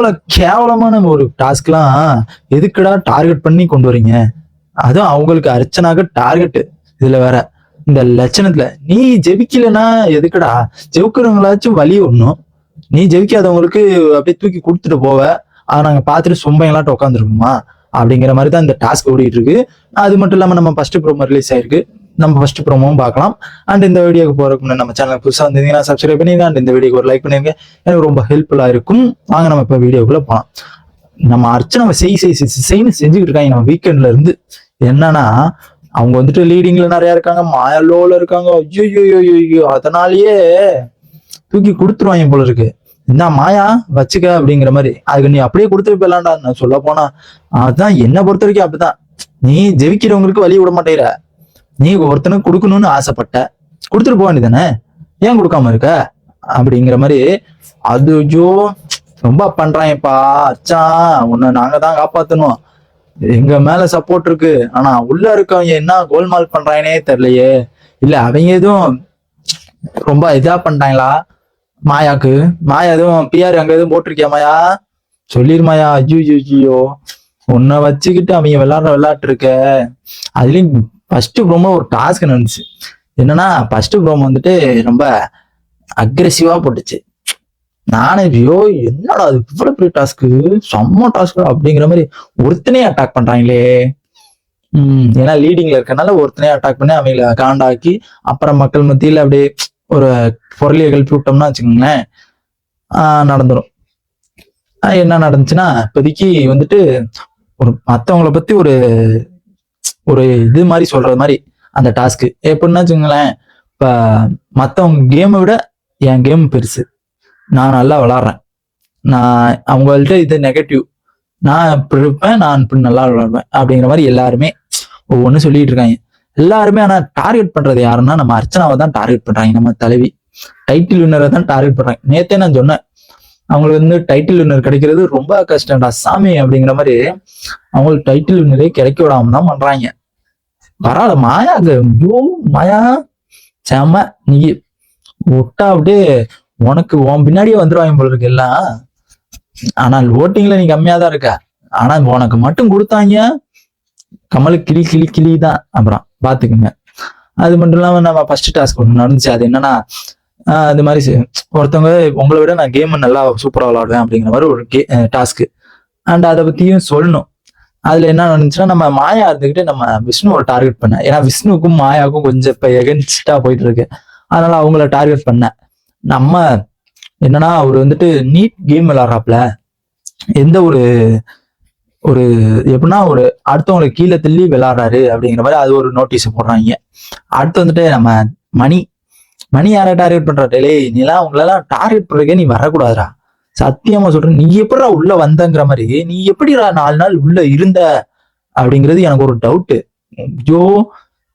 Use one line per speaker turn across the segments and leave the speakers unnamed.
இவ்வளவு கேவலமான ஒரு டாஸ்க்லாம் எதுக்குடா டார்கெட் பண்ணி கொண்டு வரீங்க? அதுவும் அவங்களுக்கு அர்ச்சனாக டார்கெட். இதுல வேற இந்த லட்சணத்துல நீ ஜெபிக்கலன்னா எதுக்குடா? ஜெபிக்கிறவங்களாச்சும் வழி ஒண்ணும் நீ ஜெபிக்காதவங்களுக்கு அப்படியே தூக்கி கொடுத்துட்டு போவ. அதை நாங்க பார்த்துட்டு சும்பையெல்லாம் உட்காந்துருக்குமா அப்படிங்கிற மாதிரி தான் இந்த டாஸ்க் ஓடிட்டு இருக்கு. அது மட்டும் இல்லாம நம்ம ஃபர்ஸ்ட் ப்ரோமோ ரிலீஸ் ஆயிருக்கு. நம்ம ஃபர்ஸ்ட் ப்ரோமோவும் பார்க்கலாம். அண்ட் இந்த வீடியோக்கு போறதுக்கு முன்னாடி நம்ம சேனல் புதுசாக வந்திருந்தீங்கன்னா சப்ஸ்கிரைப் பண்ணிருங்க அண்ட் இந்த வீடியோக்கு ஒரு லைக் பண்ணிருங்க எனக்கு ரொம்ப ஹெல்ப்ஃபுல்லா இருக்கும். வாங்க நம்ம இப்போ வீடியோக்குள்ள போகலாம் நம்ம அர்ச்சனை செய் செய் செய் செஞ்சுக்கிட்டு இருக்காங்க. நம்ம வீக்கெண்ட்ல இருந்து என்னன்னா அவங்க வந்துட்டு லீடிங்ல நிறைய இருக்காங்க. மாயலோல இருக்காங்க. ஐயோ அதனாலயே தூக்கி கொடுத்துருவாங்க போல இருக்கு. என்ன மாயா வச்சுக்க அப்படிங்கிற மாதிரி. அதுக்கு நீ அப்படியே கொடுத்துட்டு போயிடலாம்டா. நான் சொல்ல போனா அதான் என்ன பொறுத்த வரைக்கும் அப்படிதான். நீ ஜெயிக்கிறவங்களுக்கு வழி விட மாட்டேற நீ ஒருத்தனுக்கு கொடுக்கணும்னு ஆசைப்பட்ட கொடுத்துட்டு போக வேண்டியதானே ஏன் கொடுக்காம இருக்க? அப்படிங்கிற மாதிரி அது ஐயோ ரொம்ப பண்றாங்கப்பா அச்சான் உன்னை நாங்க தான் காப்பாத்தணும். எங்க மேல சப்போர்ட் இருக்கு. ஆனா உள்ள இருக்கவங்க என்ன கோல்மால் பண்றாங்கன்னே தெரியலையே. இல்ல அவங்க எதுவும் ரொம்ப இதா பண்றாங்களா? மாயாக்கு? மாயா எதுவும் பிஆர் அங்க எதுவும் போட்டிருக்கியா மாயா? சொல்லிருமாயா ஐயோ ஐயோ. உன்னை வச்சுக்கிட்டு அவங்க விளையாடுற விளையாட்டு இருக்க. அதுலயும் ஃபர்ஸ்ட் ப்ரோமோ ஒரு டாஸ்க் நடந்துச்சு என்னன்னா ஃபர்ஸ்ட் ப்ரோமோ வந்துட்டு ரொம்ப அக்ரெசிவா போட்டுச்சு. நானே ஐயோ என்னடா அது இவ்வளவு பெரிய டாஸ்க்கு செம்ம டாஸ்க் அப்படிங்கிற மாதிரி ஒருத்தனே அட்டாக் பண்றாங்களே. உம் ஏன்னா லீடிங்ல இருக்கனால ஒருத்தனே அட்டாக் பண்ணி அவங்கள காண்டாக்கி அப்புறம் மக்கள் மத்தியில் அப்படியே ஒரு பொருளியை கழிப்பி விட்டோம்னா வச்சுக்கோங்களேன் நடந்துடும் என்ன நடந்துச்சுன்னா இப்போதைக்கு வந்துட்டு ஒரு மற்றவங்களை பத்தி ஒரு ஒரு இது மாதிரி சொல்றது மாதிரி அந்த டாஸ்க்கு எப்படின்னா வச்சுக்கோங்களேன் இப்போ மற்றவங்க கேமை விட என் கேம் பெருசு. நான் நல்லா விளாட்றேன். நான் அவங்கள்ட்ட இது நெகட்டிவ் நான் இப்படி இருப்பேன் நான் இப்படி நல்லா விளாடுவேன் அப்படிங்கிற மாதிரி எல்லாருமே ஒவ்வொன்றும் சொல்லிட்டு இருக்காங்க. எல்லாருமே ஆனால் டார்கெட் பண்ணுறது யாருன்னா நம்ம அர்ச்சனாவை தான் டார்கெட் பண்ணுறாங்க நம்ம தலைவி டைட்டில் வின்னரை தான் டார்கெட் பண்ணுறாங்க நேத்தே நான் சொன்னேன் அவங்களுக்கு வந்து டைட்டில் வின்னர் கிடைக்கிறது ரொம்ப கஷ்டம்டா. சாமி அப்படிங்கிற மாதிரி அவங்களுக்கு டைட்டில் வின்னரே கிடைக்க விடாம தான் பண்றாங்க. பரவாயில்ல மாயா அது ஐயோ மாயா செம நீ விட்டா அப்படியே உனக்கு உன் பின்னாடியே வந்துருவாங்க போல இருக்கு எல்லாம். ஆனால் ஓட்டிங்ல நீ கம்மியா தான் இருக்க. ஆனா உனக்கு மட்டும் கொடுத்தாங்க. கமலு கிளி கிளி கிளி தான். அப்புறம் பாத்துக்குங்க. அது மட்டும் இல்லாம நம்ம ஃபர்ஸ்ட் டாஸ்க் ஒன்று நடந்துச்சு. அது என்னன்னா இந்த மாதிரி ஒருத்தவங்க உங்களை விட நான் கேம் நல்லா சூப்பராக விளாடுவேன் அப்படிங்கிற மாதிரி ஒரு கே டாஸ்க்கு அண்ட் அதை பற்றியும் சொல்லணும். அதுல என்ன நடந்துச்சுன்னா நம்ம மாயா இருந்துகிட்டு நம்ம விஷ்ணுவை டார்கெட் பண்ணேன் ஏன்னா விஷ்ணுவுக்கும் மாயாவுக்கும் கொஞ்சம் இப்போ எகன்ஸ்டா போயிட்டு இருக்கு அதனால அவங்கள டார்கெட் பண்ணேன் நம்ம என்னன்னா அவர் வந்துட்டு நீட் கேம் விளாட்றாப்புல. எந்த ஒரு ஒரு எப்படின்னா ஒரு அடுத்தவங்களை கீழே தள்ளி விளாடுறாரு அப்படிங்கிற மாதிரி அது ஒரு நோட்டீஸ் போடுறாங்க. அடுத்து வந்துட்டு நம்ம மணி மணி யாரை டார்கெட் பண்ற டேலே நீலாம் உங்களெல்லாம் டார்கெட் பண்றதுக்கே நீ வரக்கூடாதுரா சத்தியமா சொல்றேன் நீ எப்படிடா உள்ள வந்தங்கிற மாதிரி நீ எப்படிடா நாலு நாள் உள்ள இருந்த அப்படிங்கிறது எனக்கு ஒரு டவுட்டு ஐயோ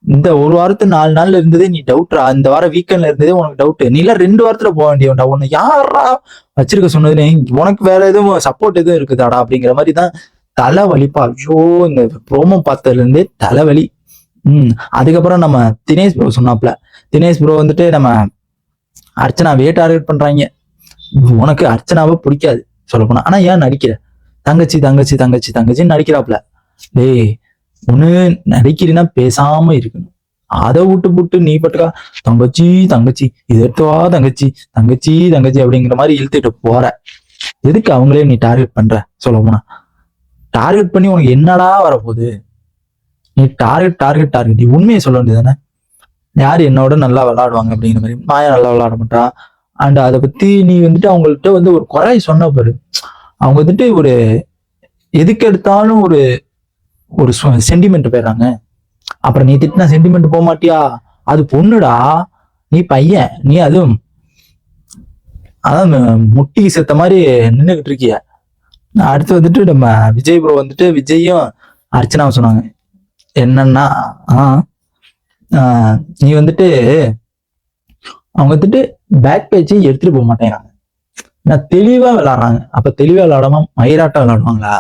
இந்த ஒரு வாரத்து நாலு நாள்ல இருந்ததே நீ டவுட்ரா இந்த வாரம் வீக்கெண்ட்ல இருந்ததே உனக்கு டவுட் நீ எல்லாம் ரெண்டு வாரத்துல போக வேண்டியவன்டா. உன்னை யாரா வச்சிருக்க சொன்னது உனக்கு வேற எதுவும் சப்போர்ட் எதுவும் இருக்குதாடா அப்படிங்கிற மாதிரி தான் தலைவலிப்பா ஐயோ இந்த ப்ரோமோ பார்த்ததுல இருந்தே தலைவலி ம் அதுக்கப்புறம் நம்ம தினேஷ் ப்ரோ சொன்னாப்ல தினேஷ் ப்ரோ வந்துட்டு நம்ம அர்ச்சனாவே டார்கெட் பண்றாங்க. உனக்கு அர்ச்சனாவை பிடிக்காது சொல்லப்போனா. ஆனா ஏன் நடிக்கிற? தங்கச்சி தங்கச்சி தங்கச்சி தங்கச்சின்னு நடிக்கிறாப்ல டேய் ஒண்ணு நடிக்கிறீன்னா பேசாம இருக்கணும். அதை விட்டு புட்டு நீ பட்டுக்கா தங்கச்சி தங்கச்சி இது எடுத்துவா தங்கச்சி தங்கச்சி தங்கச்சி அப்படிங்கிற மாதிரி இழுத்துட்டு போற. எதுக்கு அவங்களே நீ டார்கெட் பண்ற சொல்ல போனா டார்கெட் பண்ணி உனக்கு என்னடா வரப்போகுது? நீ டார்கெட் டார்கெட் டார்கெட் நீ உண்மையை சொல்ல வேண்டியதானே யார் என்னோட நல்லா விளையாடுவாங்க அப்படிங்கிற மாதிரி. மாயா நல்லா விளையாட மாட்டா அண்ட் அதை பத்தி நீ வந்துட்டு அவங்கள்ட்ட வந்து ஒரு குறை சொன்ன பாரு. அவங்க வந்துட்டு ஒரு எதுக்கு எடுத்தாலும் ஒரு ஒரு சென்டிமெண்ட் போயிடுறாங்க. அப்புறம் நீ திட்டினா சென்டிமெண்ட் போக மாட்டியா? அது பொண்ணுடா. நீ பையன். நீ அதுவும் அதான் முட்டி செத்த மாதிரி நின்றுகிட்டு இருக்கிய. அடுத்து வந்துட்டு நம்ம விஜய் ப்ரோ வந்துட்டு விஜயும் அர்ச்சனாவும் சொன்னாங்க. என்னன்னா ஆ ஆஹ் நீ வந்துட்டு அவங்க வந்துட்டு பேக் பேஜை எடுத்துட்டு போக மாட்டேங்கிறாங்க. நான் தெளிவா விளாடுறாங்க அப்ப தெளிவா விளாடாம மயிராட்டம் விளாடுவாங்களா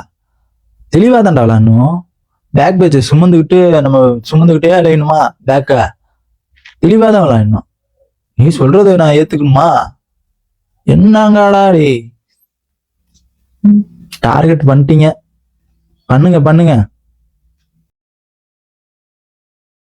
தெளிவா தான்டா விளாடணும் பேக் பேஜை சுமந்துக்கிட்டு நம்ம சுமந்துக்கிட்டே அலையணுமா பேக்க தெளிவா தான் விளாடணும் நீ சொல்றதை நான் ஏத்துக்கணுமா? என்னங்கடா டார்கெட் பண்ணிட்டீங்க. பண்ணுங்க பண்ணுங்க.